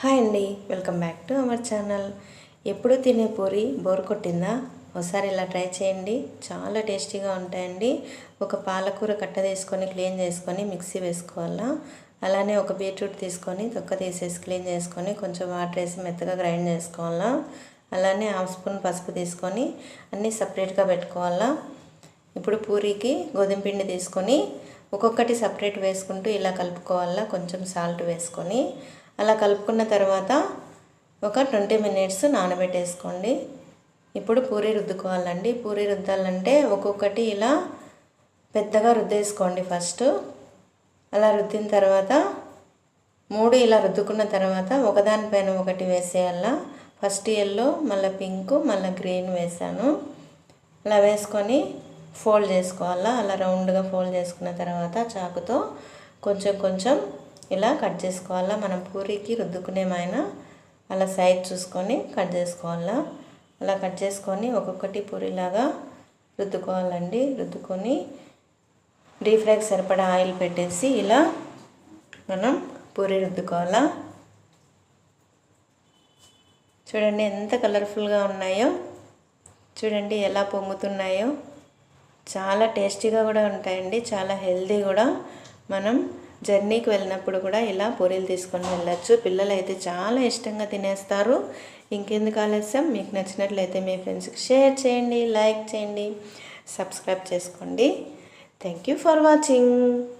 Hi అండి welcome back to our channel. ఎప్పుడు తినే పూరి బోర్ కొట్టిందా? ఒకసారి ఇలా ట్రై చేయండి. చాలా టేస్టీగా ఉంటాయండి. ఒక పాలకూర కట్ట తీసుకొని క్లీన్ చేసుకొని మిక్సీ వేసుకోవాలా? అలానే ఒక బీట్రూట్ తీసుకొని తొక్క తీసేసి క్లీన్ చేసుకొని కొంచెం వాటర్ వేసి మెత్తగా గ్రైండ్ చేసుకోవాలా? అలానే హాఫ్ స్పూన్ పసుపు తీసుకొని అన్నీ సపరేట్గా పెట్టుకోవాలా? ఇప్పుడు పూరీకి గోధుమ పిండి తీసుకొని ఒక్కొక్కటి సపరేట్ వేసుకుంటూ ఇలా కలుపుకోవాలా? కొంచెం సాల్ట్ వేసుకొని అలా కలుపుకున్న తర్వాత ఒక ట్వంటీ మినిట్స్ నానబెట్టేసుకోండి. ఇప్పుడు పూరి రుద్దుకోవాలండి. పూరి రుద్దాలంటే ఒక్కొక్కటి ఇలా పెద్దగా రుద్దేసుకోండి ఫస్ట్. అలా రుద్దిన తర్వాత మూడు ఇలా రుద్దుకున్న తర్వాత ఒకదానిపైన ఒకటి వేసేయాల. ఫస్ట్ ఎల్లో మళ్ళీ పింక్ మళ్ళీ గ్రీన్ వేసాను. అలా వేసుకొని ఫోల్డ్ చేసుకోవాలా. అలా రౌండ్గా ఫోల్డ్ చేసుకున్న తర్వాత చాకుతో కొంచెం కొంచెం ఇలా కట్ చేసుకోవాలా? మనం పూరీకి రుద్దుకునేమైనా అలా సైజ్ చూసుకొని కట్ చేసుకోవాలా? అలా కట్ చేసుకొని ఒక్కొక్కటి పూరీలాగా రుద్దుకోవాలండి. రుద్దుకొని డీప్ ఫ్రైకి సరిపడా ఆయిల్ పెట్టేసి ఇలా మనం పూరి రుద్దుకోవాలా? చూడండి ఎంత కలర్ఫుల్గా ఉన్నాయో. చూడండి ఎలా పొంగుతున్నాయో. చాలా టేస్టీగా కూడా ఉంటాయండి. చాలా హెల్దీ కూడా. మనం జర్నీకి వెళ్ళినప్పుడు కూడా ఇలా పూరీలు తీసుకొని వెళ్ళచ్చు. పిల్లలు అయితే చాలా ఇష్టంగా తినేస్తారు. ఇంకెందుకు ఆలస్యం? మీకు నచ్చినట్లయితే మీ ఫ్రెండ్స్కి షేర్ చేయండి లైక్ చేయండి సబ్స్క్రైబ్ చేసుకోండి. Thank you for watching.